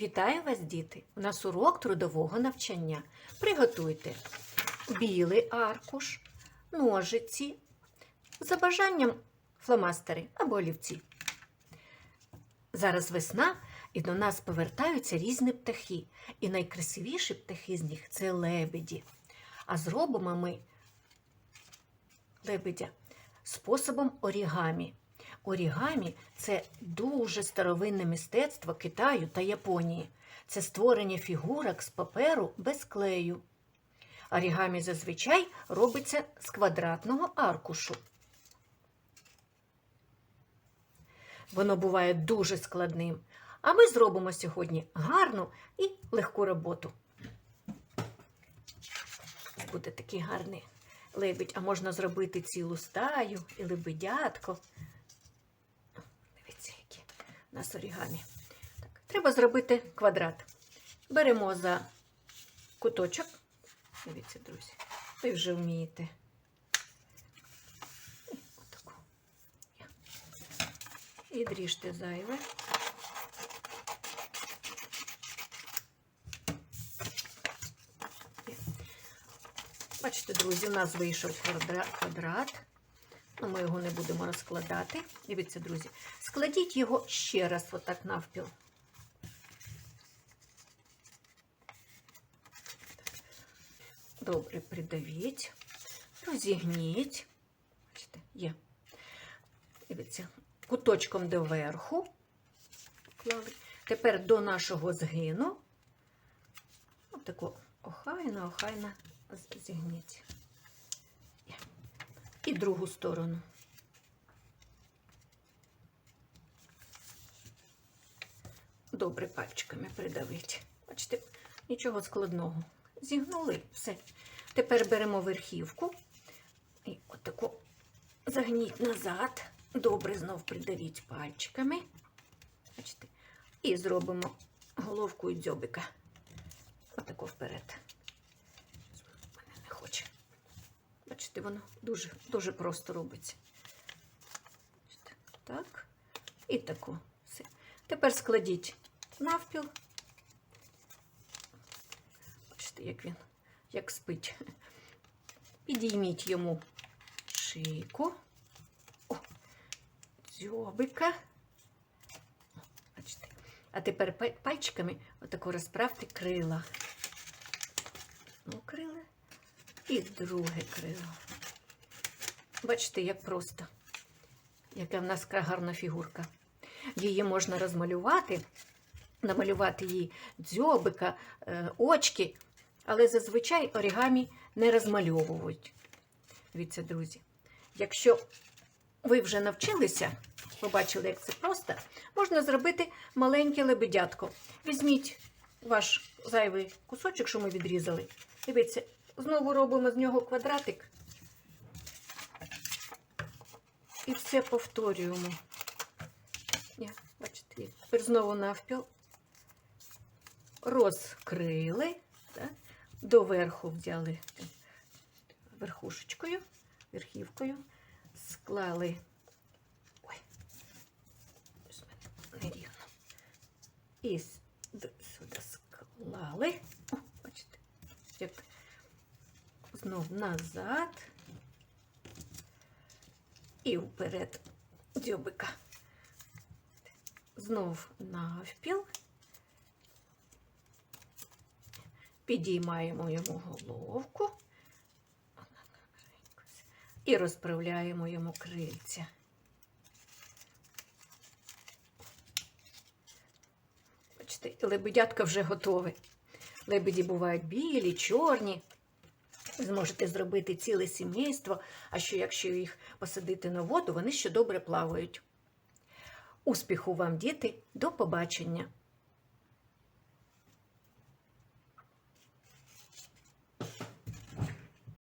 Вітаю вас, діти! У нас урок трудового навчання. Приготуйте білий аркуш, ножиці, за бажанням фломастери або олівці. Зараз весна, і до нас повертаються різні птахи. І найкрасивіші птахи з них це лебеді. А зробимо ми лебедя способом орігамі. Орігамі це дуже старовинне мистецтво Китаю та Японії. Це створення фігурок з паперу без клею. Орігамі зазвичай робиться з квадратного аркушу. Воно буває дуже складним. А ми зробимо сьогодні гарну і легку роботу. Буде такий гарний лебедь, а можна зробити цілу стаю і лебедятко. Нас орігамі. Так, треба зробити квадрат. Беремо за куточок. Дивіться, друзі, ви вже вмієте. І дріжте зайве. Бачите, друзі, у нас вийшов квадра- квадрат. Ну, ми його не будемо розкладати. Дивіться, друзі, складіть його ще раз, отак навпіл. Добре, придавіть, розігніть. Бачите, є. Дивіться, куточком доверху. Клали. Тепер до нашого згину. Отако охайно, охайно зігніть. Другу сторону. Добре пальчиками придавить. Бачите, нічого складного. Зігнули все. Тепер беремо верхівку і отаку загніть назад. Добре знов придавіть пальчиками. Бачите? І зробимо головку і дзьобика. Отако вперед. У мене не хоче. Бачите, воно дуже, дуже просто робиться. Так. І тако. Все. Тепер складіть навпіл. Бачите, як він, як спить. Підійміть йому шийку. О, дзьобика. Бачите. А тепер пальчиками отако розправте крила. Ну, крила. І друге крило. Бачите, як просто. Яка в нас гарна фігурка. Її можна розмалювати, намалювати їй дзьобика, е, очки, але зазвичай орігамі не розмальовують. Дивіться, друзі. Якщо ви вже навчилися, побачили, як це просто, можна зробити маленьке лебедятко. Візьміть ваш зайвий кусочок, що ми відрізали. Дивіться, знову робимо з нього квадратик. І все повторюємо. Ні, бачите, тепер знову навпіл. Розкрили, так? доверху взяли верхушечкою, верхівкою, склали. Ой, мене нерівно. І сюди склали. О, бачите, як знов назад і вперед дзьобика. Знов навпіл. Підіймаємо йому головку і розправляємо йому крильця. Бачите, лебедятка вже готове. Лебеді бувають білі, чорні. Зможете зробити ціле сімейство, а що якщо їх посадити на воду, вони ще добре плавають. Успіху вам, діти, до побачення!